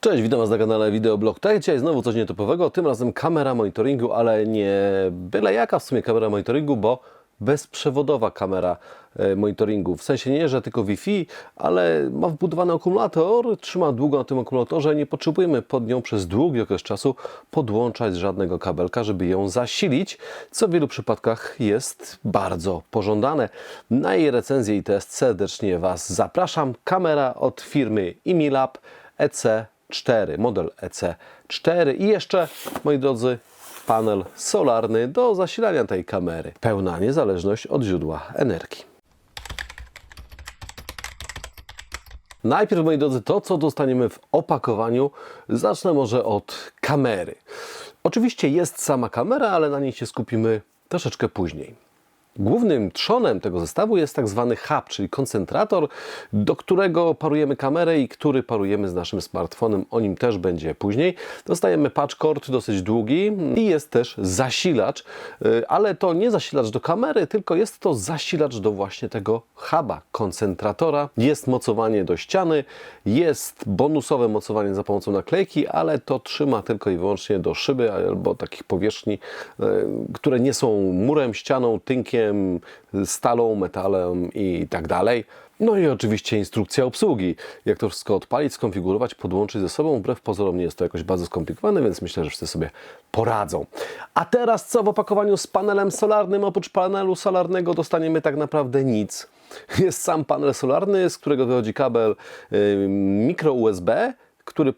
Cześć, witam Was na kanale Wideoblog. Tak, dzisiaj znowu coś nietypowego, tym razem kamera monitoringu, ale nie byle jaka w sumie kamera monitoringu, bo bezprzewodowa kamera e, monitoringu. W sensie nie, że tylko Wi-Fi, ale ma wbudowany akumulator, trzyma długo na tym akumulatorze, nie potrzebujemy pod nią przez długi okres czasu podłączać żadnego kabelka, żeby ją zasilić, co w wielu przypadkach jest bardzo pożądane. Na jej recenzję i test serdecznie Was zapraszam. Kamera od firmy Imilab EC4, model EC4 i jeszcze, moi drodzy, panel solarny do zasilania tej kamery. Pełna niezależność od źródła energii. Najpierw, moi drodzy, to co dostaniemy w opakowaniu. Zacznę może od kamery. Oczywiście jest sama kamera, ale na niej się skupimy troszeczkę później. Głównym trzonem tego zestawu jest tak zwany hub, czyli koncentrator, do którego parujemy kamerę i który parujemy z naszym smartfonem. O nim też będzie później. Dostajemy patch cord dosyć długi i jest też zasilacz, y, ale to nie zasilacz do kamery, tylko jest to zasilacz do właśnie tego huba, koncentratora. Jest mocowanie do ściany, jest bonusowe mocowanie za pomocą naklejki, ale to trzyma tylko i wyłącznie do szyby albo takich powierzchni, y, które nie są murem, ścianą, tynkiem, stalą, metalem i tak dalej. No i oczywiście instrukcja obsługi. Jak to wszystko odpalić, skonfigurować, podłączyć ze sobą. Wbrew pozorom nie jest to jakoś bardzo skomplikowane, więc myślę, że wszyscy sobie poradzą. A teraz co w opakowaniu z panelem solarnym? Oprócz panelu solarnego dostaniemy tak naprawdę nic. Jest sam panel solarny, z którego wychodzi kabel yy, mikro USB, który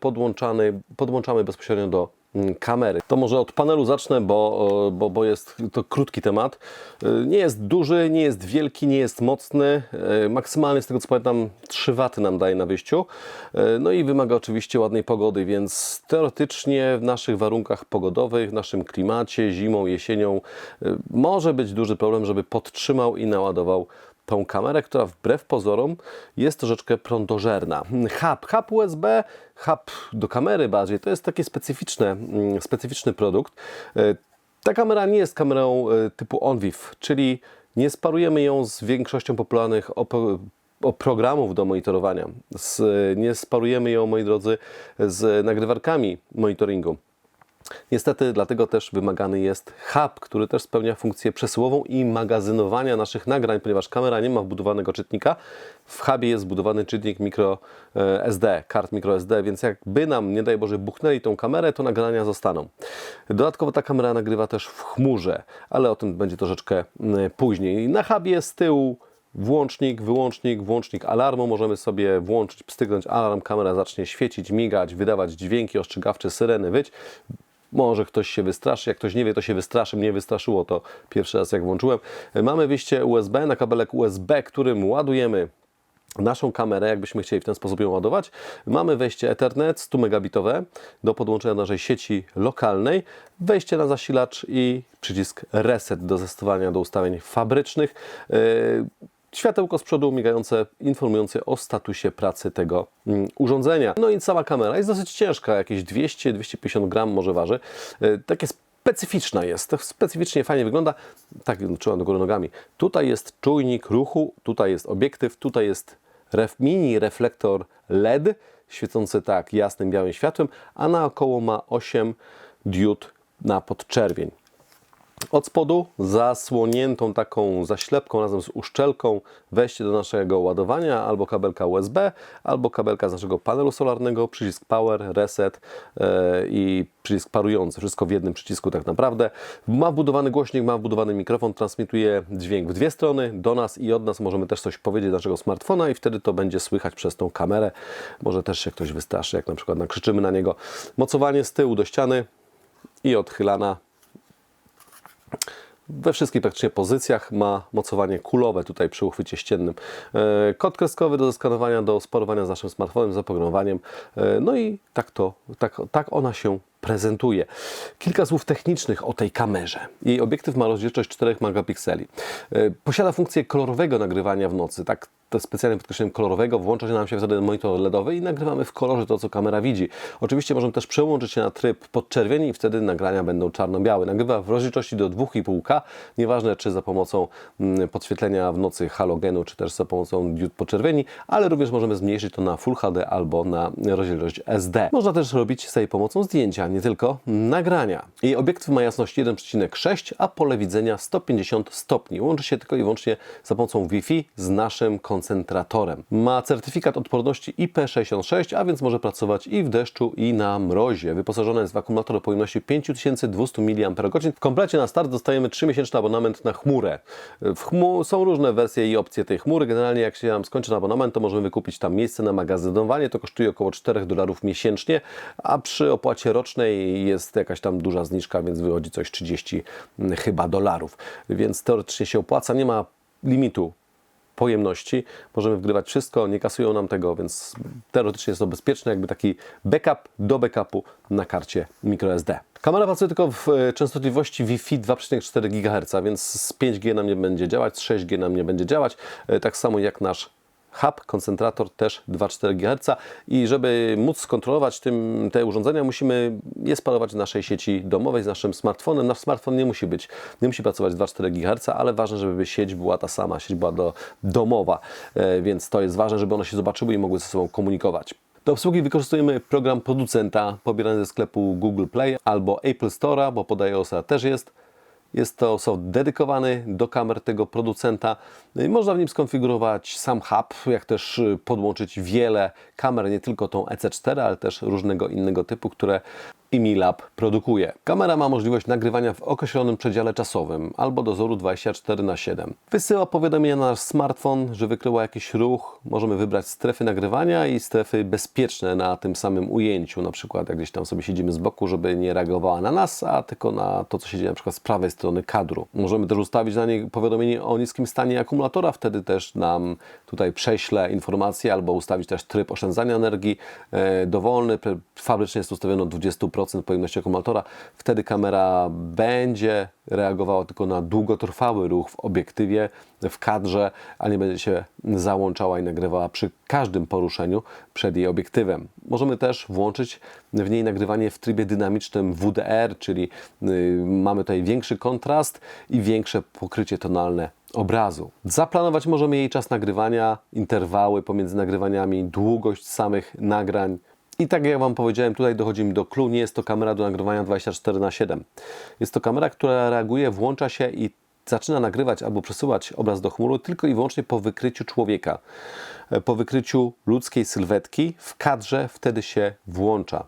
podłączamy bezpośrednio do kamery. To może od panelu zacznę, bo, bo, bo jest to krótki temat. Y, Nie jest duży, nie jest wielki, nie jest mocny. Y, Maksymalnie z tego co pamiętam 3 W nam daje na wyjściu. Y, No i wymaga oczywiście ładnej pogody, więc teoretycznie w naszych warunkach pogodowych, w naszym klimacie, zimą, jesienią może być duży problem, żeby podtrzymał i naładował tą kamerę, która wbrew pozorom jest troszeczkę prądożerna. Hub, hub USB, hub do kamery bardziej, to jest taki specyficzny, mm, specyficzny produkt. E, Ta kamera nie jest kamerą e, typu OnVIF, czyli nie sparujemy ją z większością popularnych programów do monitorowania. Z, nie sparujemy ją, moi drodzy, z nagrywarkami monitoringu. Niestety, dlatego też wymagany jest hub, który też spełnia funkcję przesyłową i magazynowania naszych nagrań, ponieważ kamera nie ma wbudowanego czytnika. W hubie jest zbudowany czytnik micro e, kart micro SD, więc jakby nam, nie daj Boże, buchnęli tą kamerę, to nagrania zostaną. Dodatkowo ta kamera nagrywa też w chmurze, ale o tym będzie troszeczkę później. Na hubie z tyłu włącznik, wyłącznik, włącznik alarmu. Możemy sobie włączyć, pstyknąć alarm, kamera zacznie świecić, migać, wydawać dźwięki ostrzegawcze, syreny wyć. Może ktoś się wystraszy, jak ktoś nie wie, to się wystraszy. Mnie wystraszyło to pierwszy raz, jak włączyłem. Mamy wyjście USB na kabelek USB, którym ładujemy naszą kamerę, jakbyśmy chcieli w ten sposób ją ładować. Mamy wejście Ethernet 100 megabitowe do podłączenia naszej sieci lokalnej, wejście na zasilacz i przycisk Reset do zastosowania do ustawień fabrycznych. Yy, Światełko z przodu migające, informujące o statusie pracy tego mm, urządzenia. No i sama kamera jest dosyć ciężka, jakieś 200-250 gram może waży. Yy, Takie specyficzna jest, to specyficznie fajnie wygląda. Tak, czułam do góry nogami. Tutaj jest czujnik ruchu, tutaj jest obiektyw, tutaj jest ref, mini reflektor LED, świecący tak jasnym, białym światłem, a naokoło ma 8 diod na podczerwień. Od spodu zasłoniętą taką zaślepką razem z uszczelką wejście do naszego ładowania albo kabelka USB, albo kabelka z naszego panelu solarnego, przycisk power, reset yy, i przycisk parujący. Wszystko w jednym przycisku tak naprawdę. Ma wbudowany głośnik, ma wbudowany mikrofon, transmituje dźwięk w dwie strony, do nas i od nas. Możemy też coś powiedzieć do naszego smartfona i wtedy to będzie słychać przez tą kamerę. Może też się ktoś wystraszy, jak na przykład nakrzyczymy na niego. Mocowanie z tyłu do ściany i odchylana we wszystkich praktycznie pozycjach ma mocowanie kulowe tutaj przy uchwycie ściennym. E, Kod kreskowy do zeskanowania, do sparowania z naszym smartfonem, z oprogramowaniem. E, No i tak to, tak, tak ona się prezentuje. Kilka słów technicznych o tej kamerze. Jej obiektyw ma rozdzielczość 4 megapikseli. E, Posiada funkcję kolorowego nagrywania w nocy. Tak to specjalnym podkreśleniem kolorowego, włącza się nam się wtedy monitor LEDowy i nagrywamy w kolorze to, co kamera widzi. Oczywiście możemy też przełączyć się na tryb podczerwieni i wtedy nagrania będą czarno-białe. Nagrywa w rozdzielczości do 2,5K, nieważne czy za pomocą mm, podświetlenia w nocy halogenu, czy też za pomocą diod podczerwieni, ale również możemy zmniejszyć to na Full HD albo na rozdzielczość SD. Można też robić z tej pomocą zdjęcia, nie tylko nagrania. Jej obiektyw ma jasność 1,6, a pole widzenia 150 stopni. Łączy się tylko i wyłącznie za pomocą Wi-Fi z naszym koncentratorem. Ma certyfikat odporności IP66, a więc może pracować i w deszczu, i na mrozie. Wyposażona jest w akumulator o pojemności 5200 mAh. W komplecie na start dostajemy 3-miesięczny abonament na chmurę. W chmu są różne wersje i opcje tej chmury. Generalnie jak się nam skończy abonament, to możemy wykupić tam miejsce na magazynowanie. To kosztuje około 4 dolarów miesięcznie, a przy opłacie rocznej jest jakaś tam duża zniżka, więc wychodzi coś 30 chyba dolarów. Więc teoretycznie się opłaca. Nie ma limitu pojemności. Możemy wgrywać wszystko, nie kasują nam tego, więc teoretycznie jest to bezpieczne, jakby taki backup do backupu na karcie microSD. Kamera pracuje tylko w e, częstotliwości Wi-Fi 2,4 GHz, więc z 5G nam nie będzie działać, z 6G nam nie będzie działać, e, tak samo jak nasz hub, koncentrator też 2,4 GHz i żeby móc skontrolować tym, te urządzenia, musimy je sparować w naszej sieci domowej z naszym smartfonem. Nasz smartfon nie musi być, nie musi pracować 2,4 GHz, ale ważne, żeby sieć była ta sama, sieć była do, domowa, e, więc to jest ważne, żeby one się zobaczyły i mogły ze sobą komunikować. Do obsługi wykorzystujemy program producenta pobierany ze sklepu Google Play albo Apple Store'a, bo pod iOSa też jest. Jest to soft dedykowany do kamer tego producenta. Można w nim skonfigurować sam hub, jak też podłączyć wiele kamer, nie tylko tą EC4, ale też różnego innego typu, które i Milab produkuje. Kamera ma możliwość nagrywania w określonym przedziale czasowym albo dozoru 24 na 7. Wysyła powiadomienia na nasz smartfon, że wykryła jakiś ruch. Możemy wybrać strefy nagrywania i strefy bezpieczne na tym samym ujęciu, na przykład jak gdzieś tam sobie siedzimy z boku, żeby nie reagowała na nas, a tylko na to, co się dzieje na przykład z prawej strony kadru. Możemy też ustawić na niej powiadomienie o niskim stanie akumulatora, wtedy też nam tutaj prześle informacje albo ustawić też tryb oszczędzania energii e, dowolny. Fabrycznie jest ustawiony 20% 100% pojemności akumulatora. Wtedy kamera będzie reagowała tylko na długotrwały ruch w obiektywie, w kadrze, a nie będzie się załączała i nagrywała przy każdym poruszeniu przed jej obiektywem. Możemy też włączyć w niej nagrywanie w trybie dynamicznym WDR, czyli y, mamy tutaj większy kontrast i większe pokrycie tonalne obrazu. Zaplanować możemy jej czas nagrywania, interwały pomiędzy nagrywaniami, długość samych nagrań, i tak jak Wam powiedziałem, tutaj dochodzimy do clue. Nie jest to kamera do nagrywania 24 na 7 Jest to kamera, która reaguje, włącza się i zaczyna nagrywać albo przesyłać obraz do chmury tylko i wyłącznie po wykryciu człowieka. Po wykryciu ludzkiej sylwetki w kadrze wtedy się włącza.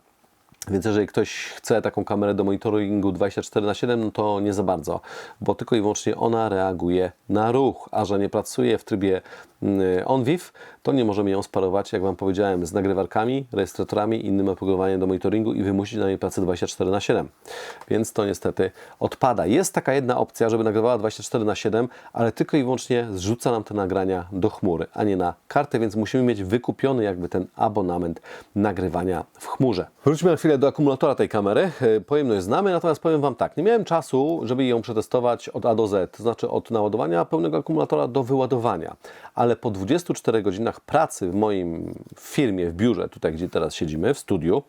Więc jeżeli ktoś chce taką kamerę do monitoringu 24 na 7, no to nie za bardzo, bo tylko i wyłącznie ona reaguje na ruch, a że nie pracuje w trybie mm, OnVIF, to nie możemy ją sparować, jak Wam powiedziałem, z nagrywarkami, rejestratorami innym oprogramowaniem do monitoringu i wymusić na niej pracę 24 na 7. Więc to niestety odpada. Jest taka jedna opcja, żeby nagrywała 24 na 7, ale tylko i wyłącznie zrzuca nam te nagrania do chmury, a nie na kartę, więc musimy mieć wykupiony jakby ten abonament nagrywania w chmurze. Wróćmy na chwilę do akumulatora tej kamery. E, pojemność znamy, natomiast powiem Wam tak, nie miałem czasu, żeby ją przetestować od A do Z, to znaczy od naładowania pełnego akumulatora do wyładowania, ale po 24 godzinach pracy w moim firmie, w biurze, tutaj gdzie teraz siedzimy, w studiu,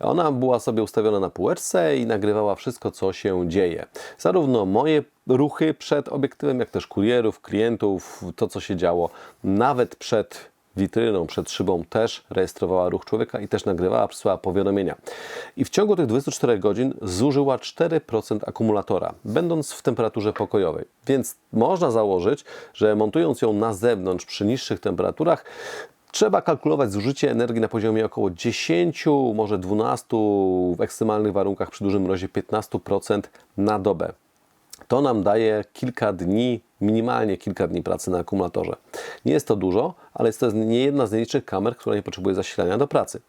ona była sobie ustawiona na półeczce i nagrywała wszystko, co się dzieje. Zarówno moje ruchy przed obiektywem, jak też kurierów, klientów, to co się działo, nawet przed witryną, przed szybą też rejestrowała ruch człowieka i też nagrywała, przesyłała powiadomienia. I w ciągu tych 24 godzin zużyła 4% akumulatora, będąc w temperaturze pokojowej. Więc można założyć, że montując ją na zewnątrz przy niższych temperaturach, Trzeba kalkulować zużycie energii na poziomie około 10, może 12, w ekstremalnych warunkach przy dużym mrozie 15% na dobę. To nam daje kilka dni, minimalnie kilka dni pracy na akumulatorze. Nie jest to dużo, ale jest to nie jedna z najliczniejszych kamer, która nie potrzebuje zasilania do pracy.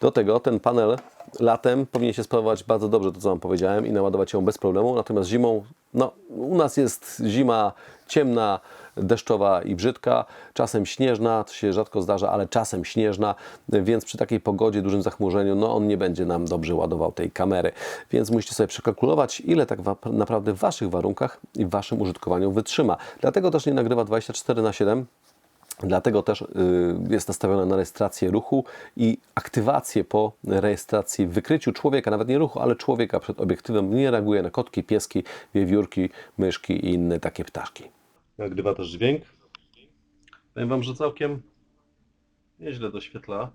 Do tego ten panel latem powinien się sprawować bardzo dobrze, to co Wam powiedziałem, i naładować ją bez problemu, natomiast zimą, no u nas jest zima ciemna, deszczowa i brzydka, czasem śnieżna, to się rzadko zdarza, ale czasem śnieżna, więc przy takiej pogodzie, dużym zachmurzeniu, no on nie będzie nam dobrze ładował tej kamery. Więc musicie sobie przekalkulować, ile tak naprawdę w Waszych warunkach i w Waszym użytkowaniu wytrzyma. Dlatego też nie nagrywa 24 na 7 Dlatego też y, jest nastawiona na rejestrację ruchu i aktywację po rejestracji wykryciu człowieka, nawet nie ruchu, ale człowieka przed obiektywem. Nie reaguje na kotki, pieski, wiewiórki, myszki i inne takie ptaszki. Nagrywa też dźwięk. Powiem Wam, że całkiem nieźle doświetla.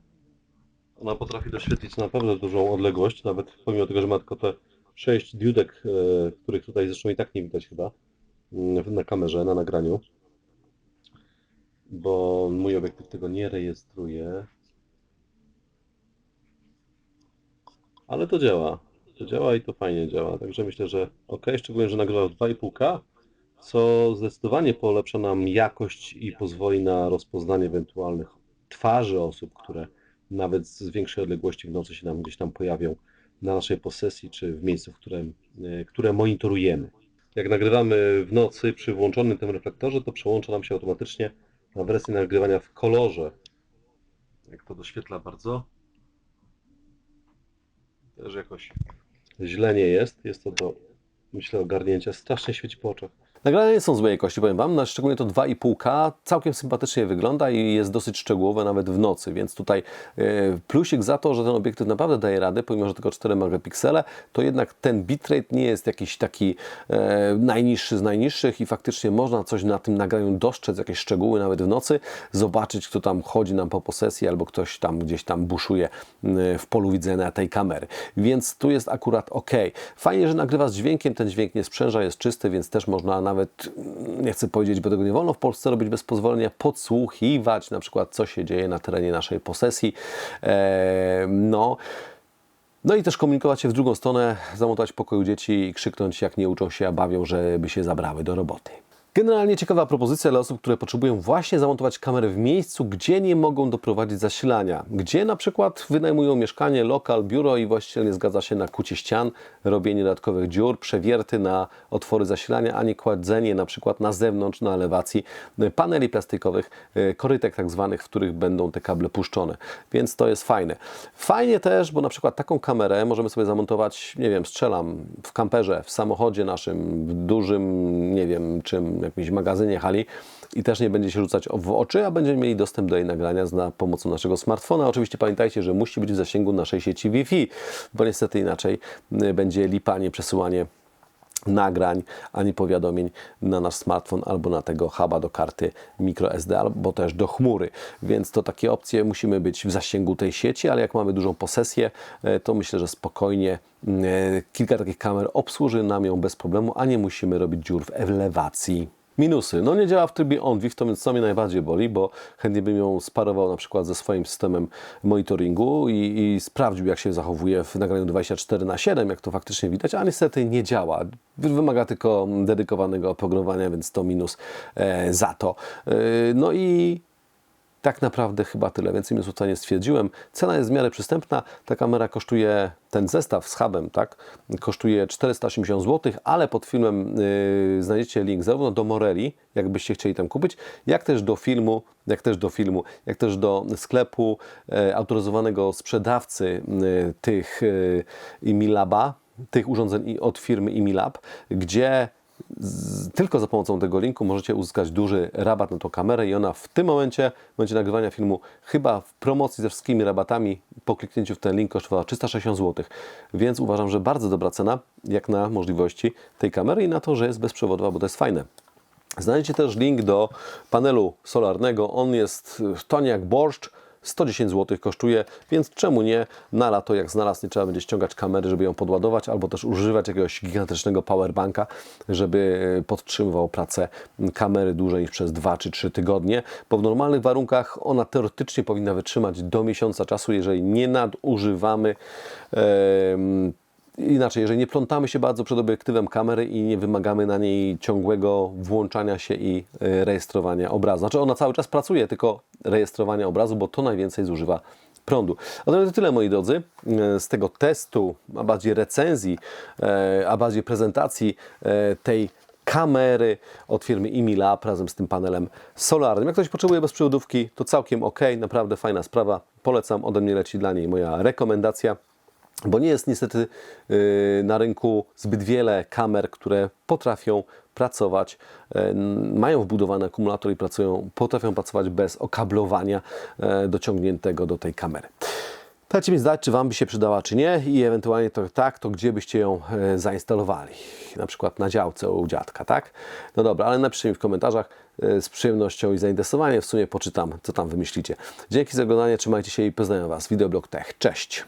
Ona potrafi doświetlić naprawdę dużą odległość, nawet pomimo tego, że ma tylko te 6 diodek, e, których tutaj zresztą i tak nie widać chyba mm, na kamerze, na nagraniu bo mój obiektyw tego nie rejestruje. Ale to działa. To działa i to fajnie działa. Także myślę, że ok, szczególnie, że nagrywa w 2,5K, co zdecydowanie polepsza nam jakość i pozwoli na rozpoznanie ewentualnych twarzy osób, które nawet z większej odległości w nocy się nam gdzieś tam pojawią na naszej posesji czy w miejscu, w którym, e, które monitorujemy. Jak nagrywamy w nocy przy włączonym tym reflektorze, to przełącza nam się automatycznie na wersję nagrywania w kolorze. Jak to doświetla bardzo. Też jakoś źle nie jest. Jest to do, myślę, ogarnięcia. Strasznie świeci po oczach. Nagrania nie są złej jakości, powiem Wam, na szczególnie to 2,5K całkiem sympatycznie wygląda i jest dosyć szczegółowe nawet w nocy, więc tutaj e, plusik za to, że ten obiektyw naprawdę daje radę, pomimo, że tylko 4 megapiksele, to jednak ten bitrate nie jest jakiś taki e, najniższy z najniższych i faktycznie można coś na tym nagraniu dostrzec, jakieś szczegóły nawet w nocy, zobaczyć kto tam chodzi nam po posesji albo ktoś tam gdzieś tam buszuje w polu widzenia tej kamery, więc tu jest akurat ok. Fajnie, że nagrywa z dźwiękiem, ten dźwięk nie sprzęża, jest czysty, więc też można nawet, nie chcę powiedzieć, bo tego nie wolno w Polsce robić bez pozwolenia, podsłuchiwać na przykład, co się dzieje na terenie naszej posesji. E, no. No i też komunikować się w drugą stronę, zamontować pokoju dzieci i krzyknąć, jak nie uczą się, a bawią, żeby się zabrały do roboty. Generalnie ciekawa propozycja dla osób, które potrzebują właśnie zamontować kamerę w miejscu, gdzie nie mogą doprowadzić zasilania. Gdzie na przykład wynajmują mieszkanie, lokal, biuro i właściciel nie zgadza się na kucie ścian, robienie dodatkowych dziur, przewierty na otwory zasilania, ani kładzenie na przykład na zewnątrz, na elewacji paneli plastikowych, e, korytek tak zwanych, w których będą te kable puszczone. Więc to jest fajne. Fajnie też, bo na przykład taką kamerę możemy sobie zamontować, nie wiem, strzelam w kamperze, w samochodzie naszym, w dużym, nie wiem czym, jakimś magazynie hali i też nie będzie się rzucać w oczy, a będziemy mieli dostęp do jej nagrania za pomocą naszego smartfona. Oczywiście pamiętajcie, że musi być w zasięgu naszej sieci Wi-Fi, bo niestety inaczej y, będzie lipa, nie przesyłanie nagrań, ani powiadomień na nasz smartfon albo na tego huba do karty microSD, albo też do chmury. Więc to takie opcje musimy być w zasięgu tej sieci, ale jak mamy dużą posesję, e, to myślę, że spokojnie e, kilka takich kamer obsłuży nam ją bez problemu, a nie musimy robić dziur w elewacji. Minusy. No nie działa w trybie on-WIF, to co mnie najbardziej boli, bo chętnie bym ją sparował na przykład ze swoim systemem monitoringu i, i sprawdził, jak się zachowuje w nagraniu 24 na 7 jak to faktycznie widać, a niestety nie działa. Wymaga tylko dedykowanego oprogramowania, więc to minus e, za to. E, no i tak naprawdę chyba tyle. Więcej minusów tutaj nie stwierdziłem. Cena jest w miarę przystępna. Ta kamera kosztuje, ten zestaw z hubem, tak, kosztuje 480 zł, ale pod filmem yy, znajdziecie link zarówno do Moreli, jakbyście chcieli tam kupić, jak też do filmu, jak też do filmu, jak też do sklepu yy, autoryzowanego sprzedawcy yy, tych yy, Imilaba, tych urządzeń od firmy Imilab, gdzie z, tylko za pomocą tego linku możecie uzyskać duży rabat na tą kamerę i ona w tym momencie, momencie nagrywania filmu, chyba w promocji ze wszystkimi rabatami po kliknięciu w ten link kosztowała 360 zł. Więc uważam, że bardzo dobra cena jak na możliwości tej kamery i na to, że jest bezprzewodowa, bo to jest fajne. Znajdziecie też link do panelu solarnego. On jest tonie jak borszcz. 110 zł kosztuje, więc czemu nie? Na lato, jak znalazł, nie trzeba będzie ściągać kamery, żeby ją podładować, albo też używać jakiegoś gigantycznego powerbanka, żeby podtrzymywał pracę kamery dłużej niż przez 2 czy 3 tygodnie, bo w normalnych warunkach ona teoretycznie powinna wytrzymać do miesiąca czasu, jeżeli nie nadużywamy em, Inaczej, jeżeli nie plątamy się bardzo przed obiektywem kamery i nie wymagamy na niej ciągłego włączania się i e, rejestrowania obrazu. Znaczy ona cały czas pracuje, tylko rejestrowania obrazu, bo to najwięcej zużywa prądu. A to tyle, moi drodzy, e, z tego testu, a bardziej recenzji, e, a bardziej prezentacji tej kamery od firmy Imilab razem z tym panelem solarnym. Jak ktoś potrzebuje bezprzewodówki, to całkiem ok, naprawdę fajna sprawa. Polecam, ode mnie leci dla niej moja rekomendacja. Bo nie jest niestety y, na rynku zbyt wiele kamer, które potrafią pracować, y, mają wbudowany akumulator i pracują, potrafią pracować bez okablowania y, dociągniętego do tej kamery. Dajcie mi znać, czy Wam by się przydała, czy nie i ewentualnie to tak, to gdzie byście ją zainstalowali. Na przykład na działce u dziadka, tak? No dobra, ale napiszcie mi w komentarzach z przyjemnością i zainteresowaniem. W sumie poczytam, co tam wymyślicie. Dzięki za oglądanie, trzymajcie się i poznaję Was. Wideoblog Tech. Cześć!